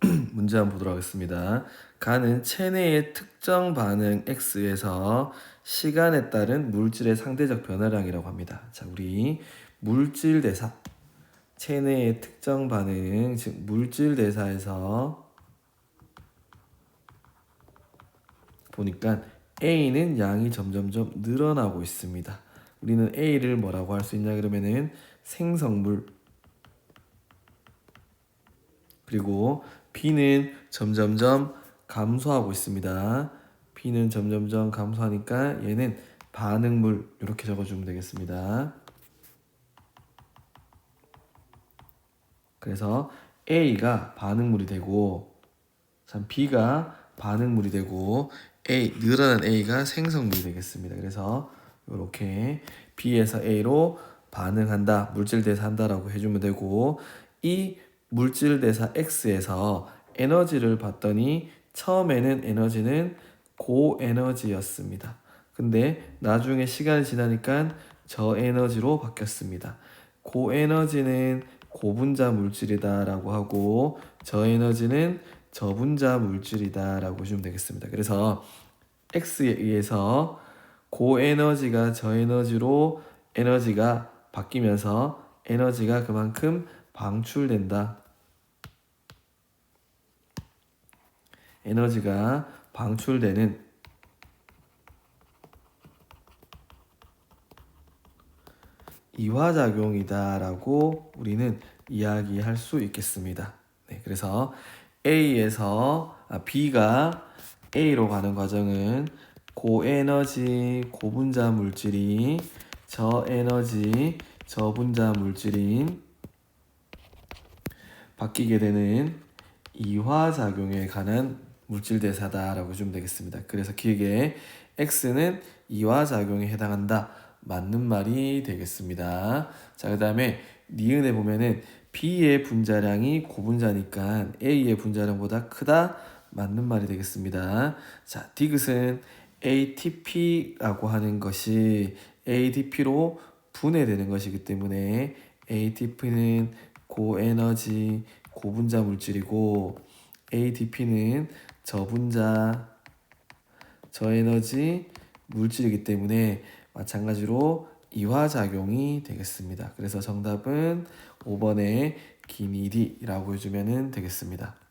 문제 한번 보도록 하겠습니다. 가는 체내의 특정 반응 X에서 시간에 따른 물질의 상대적 변화량이라고 합니다. 자, 우리 물질 대사 체내의 특정 반응 즉 물질 대사에서 보니까 A는 양이 점점점 늘어나고 있습니다. 우리는 A를 뭐라고 할 수 있냐 그러면은 생성물 그리고 B는 점점점 감소하고 있습니다. B는 점점점 감소하니까 얘는 반응물 이렇게 적어주면 되겠습니다. 그래서 A가 반응물이 되고 참 B가 반응물이 되고 A 늘어난 A가 생성물이 되겠습니다. 그래서 이렇게 B에서 A로 반응한다, 물질 대사한다라고 해주면 되고 이 물질 대사 X에서 에너지를 봤더니 처음에는 에너지는 고에너지였습니다. 근데 나중에 시간이 지나니까 저에너지로 바뀌었습니다. 고에너지는 고분자 물질이다라고 하고 저에너지는 저분자 물질이다라고 보시면 되겠습니다. 그래서 X에 의해서 고에너지가 저에너지로 에너지가 바뀌면서 에너지가 그만큼 방출된다. 에너지가 방출되는 이화작용이다라고 우리는 이야기할 수 있겠습니다. 네, 그래서 A에서 아, B가 A로 가는 과정은 고에너지 고분자 물질이 저에너지 저분자 물질인 바뀌게 되는 이화작용에 관한 물질 대사다라고 주면 되겠습니다. 그래서 길게 X는 이화작용에 해당한다. 맞는 말이 되겠습니다. 자, 그 다음에 니은에 보면은 B의 분자량이 고분자니까 A의 분자량보다 크다. 맞는 말이 되겠습니다. 자, 디귿은 ATP라고 하는 것이 ADP로 분해되는 것이기 때문에 ATP는 고에너지 고분자 물질이고 ADP는 저분자 저에너지 물질이기 때문에 마찬가지로 이화작용이 되겠습니다. 그래서 정답은 5번의 기니디라고 해주면 되겠습니다.